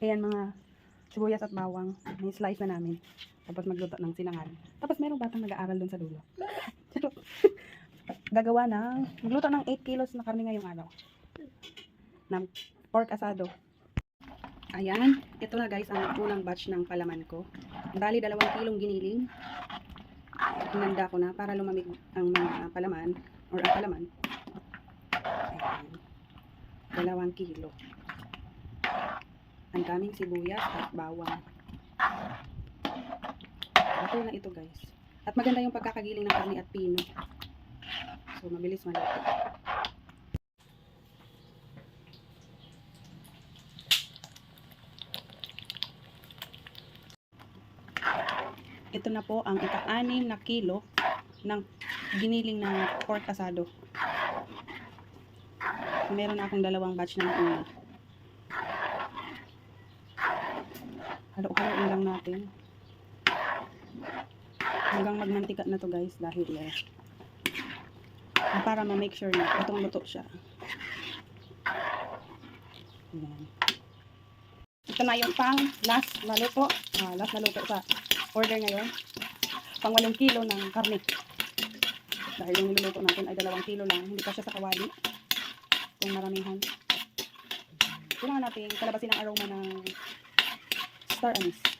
Ayan mga sibuyas at bawang. May slice na namin. Tapos magluto ng sinangag. Tapos merong batang nag-aaral doon sa dulo. Charot. Gagawa ng, magluto ng 8 kilos na karne ngayong araw. Ng pork asado. Ayan, ito na guys ang unang batch ng palaman ko. Bali, dalawang kilong giniling. Hinanda ko na para lumamig ang mga palaman or ang palaman. Ayan. Dalawang kilo. Ang daming sibuyas at bawang. Ito na ito guys. At maganda yung pagkakagiling ng karne at pino. So, mabilis maluto. Ito na po ang ika-anim na kilo ng giniling na pork asado. Meron akong dalawang batch na nauna. Halo-haloin lang natin. Hanggang magmantika na to guys dahil eh, para ma-make sure na itong luto siya. Ayan. Ito na yung pang last na luto. Ah, last na luto sa order ngayon. Pang 8 kilo ng karne. Dahil yung niluluto natin ay dalawang kilo lang. Hindi pa siya sa kawali. Kung maramihan. Kailangan natin kalabasin ang aroma ng star anise.